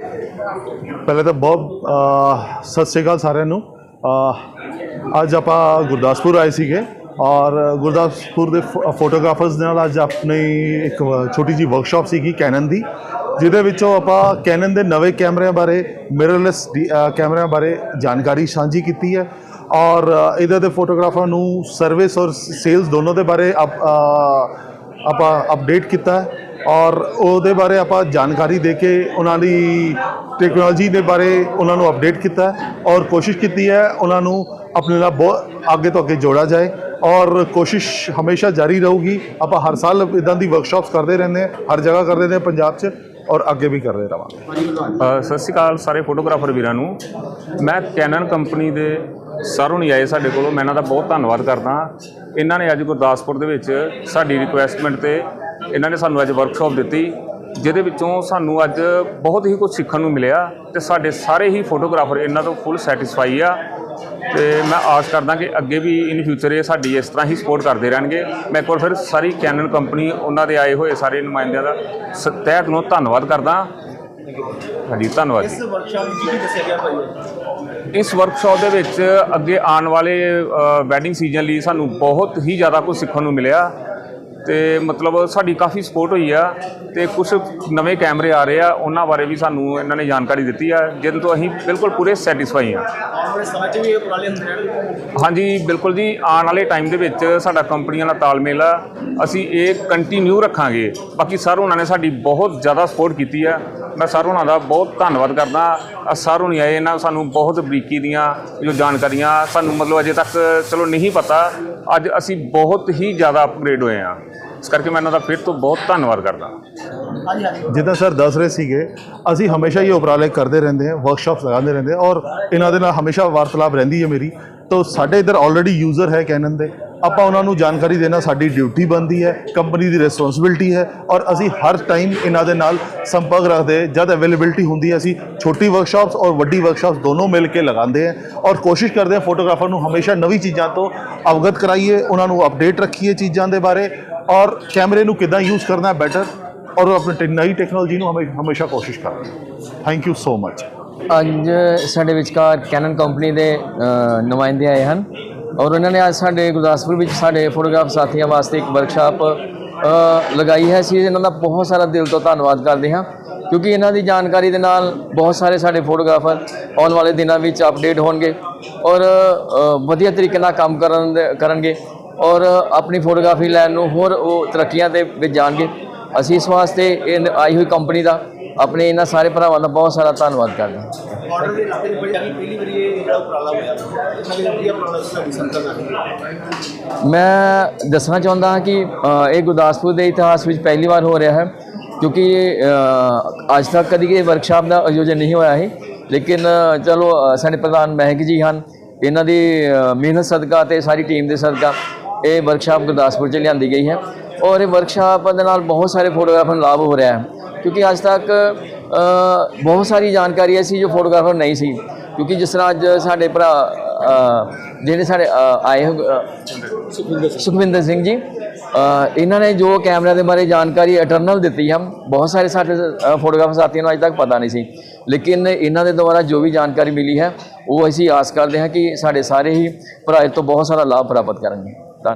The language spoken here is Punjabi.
ਪਹਿਲੇ ਤਾਂ ਬਹੁਤ ਸਤਿ ਸ਼੍ਰੀ ਅਕਾਲ ਸਾਰਿਆਂ ਨੂੰ। ਅੱਜ ਆਪਾਂ ਗੁਰਦਾਸਪੁਰ ਆਏ ਸੀਗੇ ਔਰ ਗੁਰਦਾਸਪੁਰ ਦੇ ਫੋ- ਫੋਟੋਗ੍ਰਾਫਰਸ ਨਾਲ ਅੱਜ ਆਪਣੀ ਇੱਕ ਛੋਟੀ ਜੀ ਵਰਕਸ਼ਾਪ ਸੀਗੀ ਕੈਨਨ ਦੀ ਜਿਹਦੇ ਵਿੱਚੋਂ ਆਪਾਂ ਕੈਨਨ ਦੇ ਨਵੇਂ ਕੈਮਰਿਆਂ ਬਾਰੇ ਮਿਰਰਲੈਸ ਕੈਮਰਿਆਂ ਬਾਰੇ ਜਾਣਕਾਰੀ ਸਾਂਝੀ ਕੀਤੀ ਹੈ ਔਰ ਅ, ਇਹਦੇ ਦੇ ਫੋਟੋਗ੍ਰਾਫਰ ਨੂੰ ਸਰਵਿਸ ਔਰ ਸੇਲਸ ਦੋਨੋਂ ਦੇ ਬਾਰੇ ਆਪਾਂ ਅਪਡੇਟ ਕੀਤਾ ਔਰ ਉਹਦੇ ਬਾਰੇ ਆਪਾਂ ਜਾਣਕਾਰੀ ਦੇ ਕੇ ਉਹਨਾਂ ਦੀ ਟੈਕਨੋਲੋਜੀ ਦੇ ਬਾਰੇ ਉਹਨਾਂ ਨੂੰ ਅਪਡੇਟ ਕੀਤਾ ਔਰ ਕੋਸ਼ਿਸ਼ ਕੀਤੀ ਹੈ ਉਹਨਾਂ ਨੂੰ ਆਪਣੇ ਨਾਲ ਬਹੁਤ ਅੱਗੇ ਤੋਂ ਅੱਗੇ ਜੋੜਾ ਜਾਏ ਔਰ ਕੋਸ਼ਿਸ਼ ਹਮੇਸ਼ਾ ਜਾਰੀ ਰਹੂਗੀ। ਆਪਾਂ ਹਰ ਸਾਲ ਇਦਾਂ ਦੀ ਵਰਕਸ਼ਾਪਸ ਕਰਦੇ ਰਹਿੰਦੇ ਹਾਂ, ਹਰ ਜਗ੍ਹਾ ਕਰਦੇ ਰਹਿੰਦੇ ਹਾਂ ਪੰਜਾਬ 'ਚ ਔਰ ਅੱਗੇ ਵੀ ਕਰਦੇ ਰਵਾਂਗੇ ਸਤਿ ਸ਼੍ਰੀ ਅਕਾਲ ਸਾਰੇ ਫੋਟੋਗ੍ਰਾਫਰ ਵੀਰਾਂ ਨੂੰ। ਮੈਂ ਕੈਨਨ ਕੰਪਨੀ ਦੇ ਸਰ ਹੁਣੀ ਆਏ ਸਾਡੇ ਕੋਲੋਂ, ਮੈਂ ਇਹਨਾਂ ਦਾ ਬਹੁਤ ਧੰਨਵਾਦ ਕਰਦਾ। ਇਹਨਾਂ ਨੇ ਅੱਜ ਗੁਰਦਾਸਪੁਰ ਦੇ ਵਿੱਚ ਸਾਡੀ ਰਿਕੁਐਸਟਮੈਂਟ ਤੇ ਇਹਨਾਂ ਨੇ ਸਾਨੂੰ ਅੱਜ ਵਰਕਸ਼ਾਪ ਦਿੱਤੀ, ਜਿਹਦੇ ਵਿੱਚੋਂ ਸਾਨੂੰ ਅੱਜ ਬਹੁਤ ਹੀ ਕੁਝ ਸਿੱਖਣ ਨੂੰ ਮਿਲਿਆ ਤੇ ਸਾਡੇ ਸਾਰੇ ਹੀ ਫੋਟੋਗ੍ਰਾਫਰ ਇਹਨਾਂ ਤੋਂ ਫੁੱਲ ਸੈਟੀਸਫਾਈ ਆ। ਤੇ ਮੈਂ ਆਸ ਕਰਦਾ ਕਿ ਅੱਗੇ ਵੀ ਇਨ ਫਿਊਚਰ ਇਹ ਸਾਡੀ ਇਸ ਤਰ੍ਹਾਂ ਹੀ ਸਪੋਰਟ ਕਰਦੇ ਰਹਿਣਗੇ। ਮੈਂ ਇੱਕ ਵਾਰ ਫਿਰ ਸਾਰੀ ਕੈਨਨ ਕੰਪਨੀ ਉਹਨਾਂ ਦੇ ਆਏ ਹੋਏ ਸਾਰੇ ਨੁਮਾਇੰਦਿਆਂ ਦਾ ਸ- ਤਹਿ ਦਿਲੋਂ ਧੰਨਵਾਦ ਕਰਦਾ। ਹਾਂਜੀ ਧੰਨਵਾਦ ਜੀ। ਇਸ ਵਰਕਸ਼ਾਪ ਵਿੱਚ ਕੀ ਦੱਸਿਆ ਗਿਆ ਭਾਈ? ਇਸ ਵਰਕਸ਼ਾਪ ਦੇ ਵਿੱਚ ਅੱਗੇ ਆਉਣ ਵਾਲੇ ਵੈਡਿੰਗ ਸੀਜ਼ਨ ਲਈ ਸਾਨੂੰ ਬਹੁਤ ਹੀ ਜ਼ਿਆਦਾ ਕੁਝ ਸਿੱਖਣ ਨੂੰ ਮਿਲਿਆ ਤੇ ਮਤਲਬ ਸਾਡੀ ਕਾਫੀ ਸਪੋਰਟ ਹੋਈ ਆ ਤੇ ਕੁਝ ਨਵੇਂ ਕੈਮਰੇ ਆ ਰਹੇ ਆ ਉਹਨਾਂ ਬਾਰੇ ਵੀ ਸਾਨੂੰ ਇਹਨਾਂ ਨੇ ਜਾਣਕਾਰੀ ਦਿੱਤੀ ਆ ਜਿਹਦੇ ਤੋਂ ਅਸੀਂ ਬਿਲਕੁਲ ਪੂਰੇ ਸੈਟੀਸਫਾਈ ਆ ਹਾਂਜੀ ਬਿਲਕੁਲ ਜੀ ਆਉਣ ਵਾਲੇ ਟਾਈਮ ਦੇ ਵਿੱਚ ਸਾਡਾ ਕੰਪਨੀਆਂ ਨਾਲ ਤਾਲਮੇਲ ਆ ਅਸੀਂ ਇਹ ਕੰਟੀਨਿਊ ਰੱਖਾਂਗੇ। ਬਾਕੀ ਸਰ ਉਹਨਾਂ ਨੇ ਸਾਡੀ ਬਹੁਤ ਜ਼ਿਆਦਾ ਸਪੋਰਟ ਕੀਤੀ ਆ। ਮੈਂ ਸਰ ਉਹਨਾਂ ਦਾ ਬਹੁਤ ਧੰਨਵਾਦ ਕਰਦਾ। ਆ ਸਰ ਹੁਣੀ ਆਏ, ਇਹਨਾਂ ਸਾਨੂੰ ਬਹੁਤ ਬਰੀਕੀ ਦੀਆਂ ਜੋ ਜਾਣਕਾਰੀਆਂ, ਸਾਨੂੰ ਮਤਲਬ ਅਜੇ ਤੱਕ ਚਲੋ ਨਹੀਂ ਪਤਾ। ਅੱਜ ਅਸੀਂ ਬਹੁਤ ਹੀ ਜ਼ਿਆਦਾ ਅਪਗ੍ਰੇਡ ਹੋਏ ਆ ਇਸ ਕਰਕੇ ਮੈਂ ਇਹਨਾਂ ਦਾ ਫਿਰ ਤੋਂ ਬਹੁਤ ਧੰਨਵਾਦ ਕਰਦਾ। ਜਿੱਦਾਂ ਸਰ ਦੱਸ ਰਹੇ ਸੀਗੇ, ਅਸੀਂ ਹਮੇਸ਼ਾ ਹੀ ਉਪਰਾਲੇ ਕਰਦੇ ਰਹਿੰਦੇ ਹਾਂ ਵਰਕਸ਼ਾਪਸ ਲਗਾਉਂਦੇ ਰਹਿੰਦੇ ਹਾਂ ਔਰ ਇਹਨਾਂ ਦੇ ਨਾਲ ਹਮੇਸ਼ਾ ਵਾਰਤਾਲਾਪ ਰਹਿੰਦੀ ਹੈ ਮੇਰੀ। ਤਾਂ ਸਾਡੇ ਇੱਧਰ ਆਲਰੇਡੀ ਯੂਜ਼ਰ ਹੈ ਕੈਨਨ ਦੇ। ਆਪਾਂ ਉਹਨਾਂ ਨੂੰ ਜਾਣਕਾਰੀ ਦੇਣਾ ਸਾਡੀ ਡਿਊਟੀ ਬਣਦੀ ਹੈ, ਕੰਪਨੀ ਦੀ ਰਿਸਪੌਂਸਿਬਿਲਟੀ ਹੈ ਔਰ ਅਸੀਂ ਹਰ ਟਾਈਮ ਇਹਨਾਂ ਦੇ ਨਾਲ ਸੰਪਰਕ ਰੱਖਦੇ ਜਦ ਅਵੇਲੇਬਿਲਟੀ ਹੁੰਦੀ ਹੈ, ਅਸੀਂ ਛੋਟੀ ਵਰਕਸ਼ਾਪਸ ਔਰ ਵੱਡੀ ਵਰਕਸ਼ਾਪਸ ਦੋਨੋਂ ਮਿਲ ਕੇ ਲਗਾਉਂਦੇ ਹਾਂ ਔਰ ਕੋਸ਼ਿਸ਼ ਕਰਦੇ ਹਾਂ ਫੋਟੋਗ੍ਰਾਫਰ ਨੂੰ ਹਮੇਸ਼ਾ ਨਵੀਂ ਚੀਜ਼ਾਂ ਤੋਂ ਅਵਗਤ ਕਰਾਈਏ, ਉਹਨਾਂ ਨੂੰ ਅਪਡੇਟ ਰੱਖੀਏ ਚੀਜ਼ਾਂ ਦੇ ਬਾਰੇ ਔਰ ਕੈਮਰੇ ਨੂੰ ਕਿੱਦਾਂ ਯੂਜ਼ ਕਰਨਾ ਹੈ ਬੈਟਰ ਔਰ ਆਪਣੇ ਆਪਣੀ ਟੈ- ਨਈ ਟੈਕਨੋਲੋਜੀ ਨੂੰ ਹਮੇ- ਹਮੇਸ਼ਾ ਕੋਸ਼ਿਸ਼ ਕਰਦੇ ਥੈਂਕ ਯੂ ਸੋ ਮਚ ਅੱਜ ਸਾਡੇ ਵਿਚਕਾਰ ਕੈਨਨ ਕੰਪਨੀ ਦੇ ਨੁਮਾਇੰਦੇ ਆਏ ਹਨ। ਔਰ ਉਹਨਾਂ ਨੇ ਅੱਜ ਸਾਡੇ ਗੁਰਦਾਸਪੁਰ ਵਿੱਚ ਸਾਡੇ ਫੋਟੋਗ੍ਰਾਫ ਸਾਥੀਆਂ ਵਾਸਤੇ ਇੱਕ ਵਰਕਸ਼ਾਪ ਲਗਾਈ ਹੈ। ਅਸੀਂ ਇਹਨਾਂ ਦਾ ਬਹੁਤ ਸਾਰਾ ਦਿਲ ਤੋਂ ਧੰਨਵਾਦ ਕਰਦੇ ਹਾਂ, ਕਿਉਂਕਿ ਇਹਨਾਂ ਦੀ ਜਾਣਕਾਰੀ ਦੇ ਨਾਲ ਬਹੁਤ ਸਾਰੇ ਸਾਡੇ ਫੋਟੋਗ੍ਰਾਫਰ ਆਉਣ ਵਾਲੇ ਦਿਨਾਂ ਵਿੱਚ ਅਪਡੇਟ ਹੋਣਗੇ ਔਰ ਵਧੀਆ ਤਰੀਕੇ ਨਾਲ ਕੰਮ ਕਰਨ ਦੇ- ਕਰਨਗੇ ਔਰ ਆਪਣੀ ਫੋਟੋਗ੍ਰਾਫੀ ਲੈਣ ਨੂੰ ਹੋਰ ਉਹ ਤਰੱਕੀਆਂ ਦੇ ਵਿੱਚ ਜਾਣਗੇ। ਅਸੀਂ ਇਸ ਵਾਸਤੇ ਇਹ ਆਈ ਹੋਈ ਕੰਪਨੀ ਦਾ, ਆਪਣੇ ਇਹਨਾਂ ਸਾਰੇ ਭਰਾਵਾਂ ਦਾ ਬਹੁਤ ਸਾਰਾ ਧੰਨਵਾਦ ਕਰਦੇ ਹਾਂ। ਆਰਡਰ ਦੇ ਰਿਸ਼ਤੇ ਬੜੀ ਪਹਿਲੀ ਵਾਰੀ ਇਹ ਜਿਹੜਾ ਉਪਰਾਲਾ ਹੋਇਆ। ਇਹਨਾਂ ਦੇ ਉਪਰਾਲਾ ਸਾਡੀ ਸੰਸਥਾ ਦਾ ਮੈਂ ਦੱਸਣਾ ਚਾਹੁੰਦਾ ਹਾਂ ਕਿ ਇਹ ਗੁਰਦਾਸਪੁਰ ਦੇ ਇਤਿਹਾਸ ਵਿੱਚ ਪਹਿਲੀ ਵਾਰ ਹੋ ਰਿਹਾ ਹੈ, ਕਿਉਂਕਿ ਅੱਜ ਤੱਕ ਕਦੀ ਇਹ ਵਰਕਸ਼ਾਪ ਦਾ ਆਯੋਜਨ ਨਹੀਂ ਹੋਇਆ ਹੈ ਲੇਕਿਨ ਚਲੋ ਸਾਡੇ ਪ੍ਰਧਾਨ ਮਹਿਕ ਜੀ ਹਨ, ਇਹਨਾਂ ਦੀ ਮਿਹਨਤ ਸਦਕਾ ਤੇ ਸਾਰੀ ਟੀਮ ਦੇ ਸਦਕਾ ਇਹ ਵਰਕਸ਼ਾਪ ਗੁਰਦਾਸਪੁਰ 'ਚ ਲਿਆਂਦੀ ਗਈ ਹੈ। ਔਰ ਇਹ ਵਰਕਸ਼ਾਪ ਦੇ ਨਾਲ ਬਹੁਤ ਸਾਰੇ ਫੋਟੋਗ੍ਰਾਫਰ ਲਾਭ ਹੋ ਰਿਹਾ ਹੈ, ਕਿਉਂਕਿ ਅੱਜ ਤੱਕ ਬਹੁਤ ਸਾਰੀ ਜਾਣਕਾਰੀ ਐਸੀ ਜੋ ਫੋਟੋਗ੍ਰਾਫਰ ਨਹੀਂ ਸੀ ਕਿਉਂਕਿ ਜਿਸ ਤਰ੍ਹਾਂ ਅੱਜ ਸਾਡੇ ਭਰਾ ਜਿਹੜੇ ਸਾਡੇ ਆਏ ਸੁਖਵਿੰਦਰ ਸਿੰਘ। ਜੀ ਇਹਨਾਂ ਨੇ ਜੋ ਕੈਮਰਾ ਦੇ ਬਾਰੇ ਜਾਣਕਾਰੀ ਇਟਰਨਲ ਦਿੱਤੀ ਹੈ ਬਹੁਤ ਸਾਰੇ ਸਾਡੇ ਫੋਟੋਗ੍ਰਾਫਰ ਸਾਥੀਆਂ ਨੂੰ ਅਜੇ ਤੱਕ ਪਤਾ ਨਹੀਂ ਸੀ। ਲੇਕਿਨ ਇਹਨਾਂ ਦੇ ਦੁਆਰਾ ਜੋ ਵੀ ਜਾਣਕਾਰੀ ਮਿਲੀ ਹੈ ਉਹ ਅਸੀਂ ਆਸ ਕਰਦੇ ਹਾਂ ਕਿ ਸਾਡੇ ਸਾਰੇ ਹੀ ਭਰਾ ਤੋਂ ਬਹੁਤ ਸਾਰਾ ਲਾਭ ਪ੍ਰਾਪਤ ਕਰਨਗੇ।